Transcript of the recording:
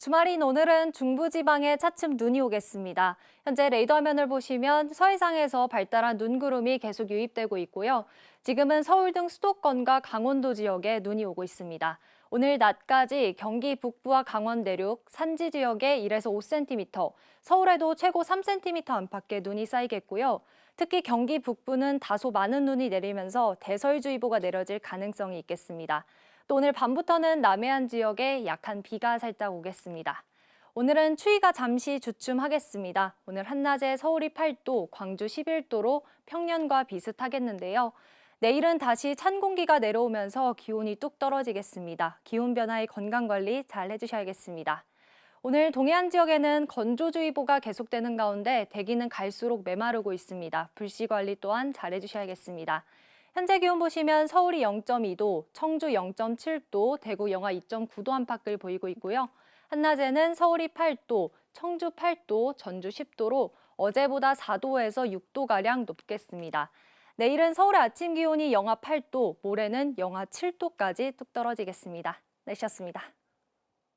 주말인 오늘은 중부지방에 차츰 눈이 오겠습니다. 현재 레이더 화면을 보시면 서해상에서 발달한 눈구름이 계속 유입되고 있고요. 지금은 서울 등 수도권과 강원도 지역에 눈이 오고 있습니다. 오늘 낮까지 경기 북부와 강원 내륙, 산지 지역에 1에서 5cm, 서울에도 최고 3cm 안팎의 눈이 쌓이겠고요. 특히 경기 북부는 다소 많은 눈이 내리면서 대설주의보가 내려질 가능성이 있겠습니다. 또 오늘 밤부터는 남해안 지역에 약한 비가 살짝 오겠습니다. 오늘은 추위가 잠시 주춤하겠습니다. 오늘 한낮에 서울이 8도, 광주 11도로 평년과 비슷하겠는데요. 내일은 다시 찬 공기가 내려오면서 기온이 뚝 떨어지겠습니다. 기온 변화에 건강 관리 잘 해주셔야겠습니다. 오늘 동해안 지역에는 건조주의보가 계속되는 가운데 대기는 갈수록 메마르고 있습니다. 불씨 관리 또한 잘 해주셔야겠습니다. 현재 기온 보시면 서울이 0.2도, 청주 0.7도, 대구 영하 2.9도 안팎을 보이고 있고요. 한낮에는 서울이 8도, 청주 8도, 전주 10도로 어제보다 4도에서 6도가량 높겠습니다. 내일은 서울의 아침 기온이 영하 8도, 모레는 영하 7도까지 뚝 떨어지겠습니다. 날씨였습니다.